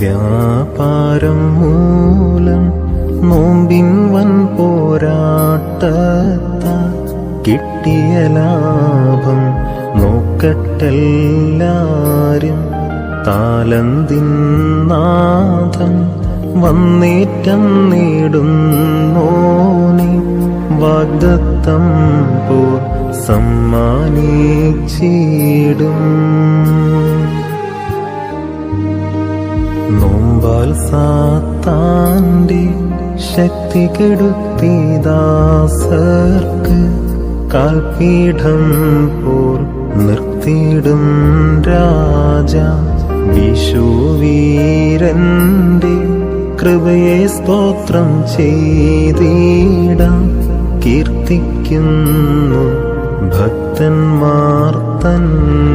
വ്യാപാരം മൂലം നോമ്പിൻ വൻ പോരാട്ട കിട്ടിയ ലാഭം നോക്കട്ടെല്ലാരും താലന്തിൻ നാഥൻ വന്നേറ്റം നേടുന്നോനെ വാഗ്ദത്തം പോർ സമ്മാനിച്ചിടും. സാത്താന്റെ ശക്തി കെടുത്തി ദാസർക്ക് കാൽപീഠം പോർ നിർത്തിയിടും രാജ. വിഷുവീരന്റെ കൃപയെ സ്തോത്രം ചെയ്തിടാം. കീർത്തിക്കുന്നു ഭക്തന്മാർ തന്നെ